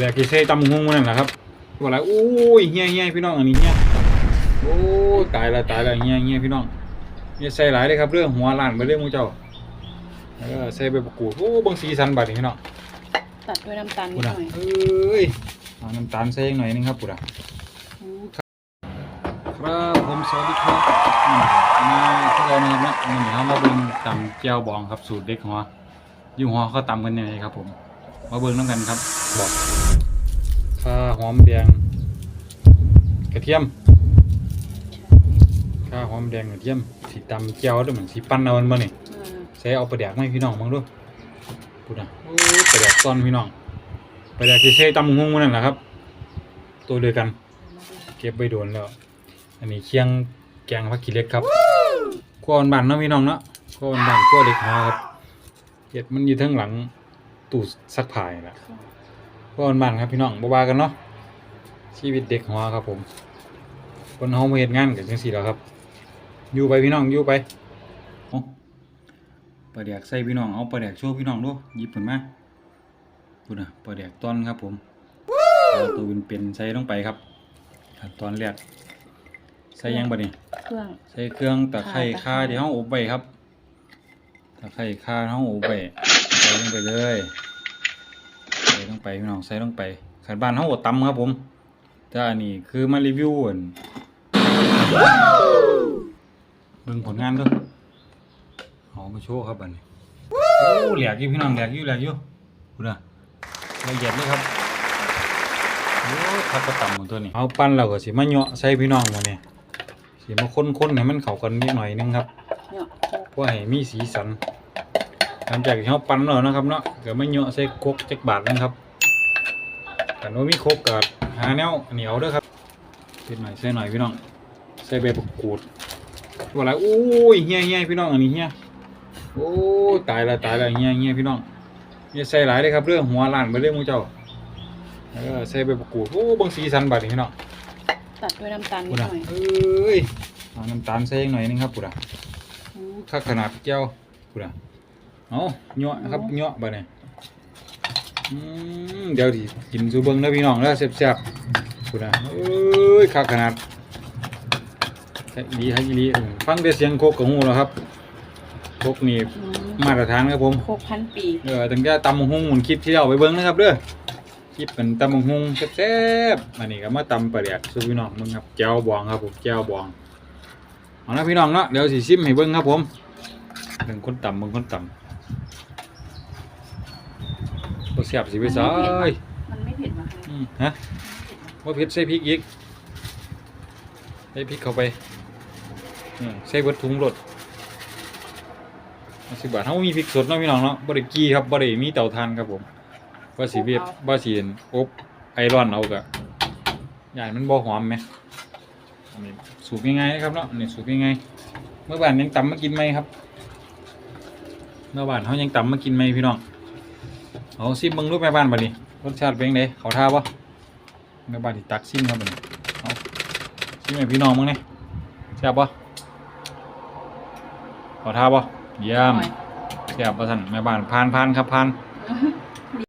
แดกกี่เซ่ตำงงมันนั่นแหละครับว่าอะไรโอ้ยเฮียเฮียพี่น้องอันนี้เฮียโอ้ยตายละตายละเฮียเฮียพี่น้องเนี่ยใส่หลายเลยครับเรื่องหัวล้านไปเรื่องมูเจ้าแล้วก็ใส่ใบประกรูดโอ้บางสีสันบัดนี่พี่น้องตัดด้วยน้ำตาลนิปุดดหอะน่อยเอ้ยเอาน้ำตาลใส่อีกหน่อยนึงครับปุดอะอืมครับผมสวัสดีครับอืมมาพวกเรานะครับเนาะวันนี้เรามาเบิ่งตำแจ่วบองครับสูตรเด็กหัวอยู่หัวเขาตำกันยังไงครับผม มาเบิ่งน้ำกันครับ บอกข่าหอมแดงกระเทียมข่าหอมแดงกระเทียมสีตำแจ่วด้วยเหมือนสีปั้นเอามันมานี่เออใส่เอาปลาแดกไหมาให้พี่น้องบ้างด้วยพูดนะโอ้ยปลาแดกตอนพี่น้องปลาแดกที่ใช้ตำหงมันนั่นแหละครับ ตัวเดียวกัน เก็บไว้โดนแล้ว อันนี้เคียงแกงผักขี้เหล็กครับขั้วอ่อนบานเนาะพี่น้องเนาะขั้วอ่อนบานขั้วเล็กหัวครับเห็ดมันอยู่ทั้งหลังตู้ซักผ้านี่แหละ ขั้วอ่อนบานครับพี่น้องบ่ว่ากันเนาะชีวิตเด็กหัวครับผม คนเฮามาเฮ็ดงานกันจังซี่แหล้วครับ อยู่ไปพี่น้องอยู่ไปเอาปลาแดกใส่พี่น้องเอาปลาแดกโชว์พี่น้องดูหยิบขึ้นมาพูดนะปลาแดกต้อนครับผมเอาตัวเป็นๆใส่ลงไปครับขั้นตอนแรกใส่หยังบ่นี่เครื่องใส่เครื่องตะไคร้ค่ะข่าที่เฮาอบไว้ครับตะไคร้ข่าเฮาอบไว้ใส่ลงไปเลยใส่ลง ไปพี่น้องใส่ลงไปขันบ้านเฮาก็ตำครับผมแต่อันนี้คือมารีวิวอันเบิ่งผลงานด้วยเอามาโชว์ครับบัดนี้โอ้แหลกอยู่พี่น้องแหลกอยู่แหลกอยู่พุ่นะละเอียดเลยครับโอ้คักกระตำของตัวนี้เอาปั้นแล้วก็สิมาเหยาะใส่พี่น้องหมดนี่ยสีมาค้นๆให้มันเข้ากันนิดหน่อยนึงครับเพื่อให้มีสีสันหลังจากที่เราปั้นแล้วนะครับเนาะก็ไม่เหยาะใส่ครกจักบาทนึงครับ กันว่ามีครกก็หาแนวเหนียวเด้วยครับเล็ดหน่อยใส่หน่อยพี่น้องใส่ใบมะกรูดว่าอะไรโอ้ยเฮียเฮียพี่น้องอันนี้เฮียโอ้ยตายละตายละเฮียเฮียพี่น้องอย่าใส่หลายเลยครับเรื่องหัวล้านไปเรื่องมูเจ้าแล้วก็ใส่ใบมะกรูดโอ้บางสีสันบัดนี่พี่น้องตัดด้วยน้ำตาลนิปุดดหอะน่อยเอ้ยเอาน้ำตาลใส่อีกหน่อยนึงครับปุดอะอืมข้าขนาดแก้วปุดอะเอาเนาะครับเนาะบ่เนี่ย อืมเดี๋ยวดิกินซูเบิ้งนะพี่น้องแล้วแซ่บๆปุดอะเอ้ยข้าขนาดแค่ดีให้ดีเออฟังแต่เสียงโคกกับหูแล้วครับโคกนี่อืมมาตรฐานครับผมโคกพันปีเออตั้งแต่ตำบักหุ่งหมุนคลิปที่เราไปเบิ้งนะครับเด้อคลิปเป็นตำบักหุ่งแซ่บๆอันนี้ก็มาตำปลาแดกสู้พี่น้องมึงครับแก้วบองครับผมแก้วบองเอาละพี่น้องเนาะเดี๋ยวสิซิมให้เบิ้งครับผมเบิ่งคนตำเบิ่งคนตำบ่ แซ่บสิไปซอยมันไม่เผ็ดมากอืมฮะว่าเผ็ดใส่พริกอีกใส่พริกเข้าไปอืมใส่เบิดถุงรสสิบบาทเฮามีพริกสดเนาะพี่น้องเนาะบ่ได้กี้ครับบ่ได้มีเตาถ่านครับผมว่าสิเวียดว่าสิเห็นอบไอรอนเอากะย่านมันบ่หอมไหมอันนี้สูตรง่ายๆนะครับเนาะอันนี้สูตรง่ายๆเมื่อวานยังตำมากินไหมครับ เมื่อวานเฮายังตำมากินไหมพี่น้อง เอาซิมเบิ่งรูปแม่บ้านบัดนี้รสชาติเป็นจังไดเขาท่าบ่แม่บ้านที่ตักซิมครับบัดนี้เอาซิมให้พี่น้องมึงนี่แซ่บบ่เขาท่าบ่เยี่ยมหน่อยแซ่บประสันแม่บ้านผ่านผ่านครับผ่าน